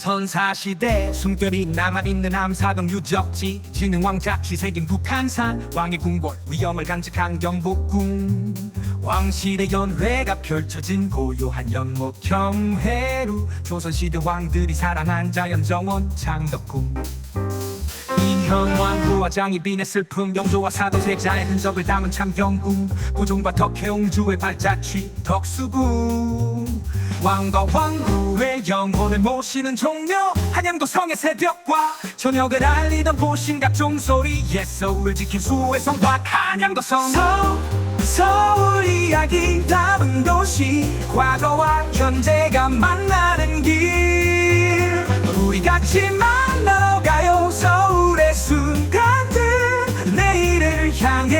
선사시대 숨결이 남아있는 암사동 유적지 진흥왕자취 새긴 북한산 왕의 궁궐 위엄을 간직한 경복궁. 왕실의 연회가 펼쳐진 고요한 연못 경회루 조선시대 왕들이 사랑한 자연정원 창덕궁. 인현왕 부화장이 빈의 슬픔 영조와 사도세자의 흔적을 담은 참경궁. 고종과 덕혜옹주의 발자취 덕수궁. 왕과 왕후의 영혼을 모시는 종묘 한양도 성의 새벽과 저녁을 알리던 보신 각 종 소리 옛 서울 지킨 수의 성곽 한양도 성. 서, 서울 이야기 담은 도시 과거와 현재가 만나는 길. 우리 같이 만나가요 서울의 순간들. 내일을 향해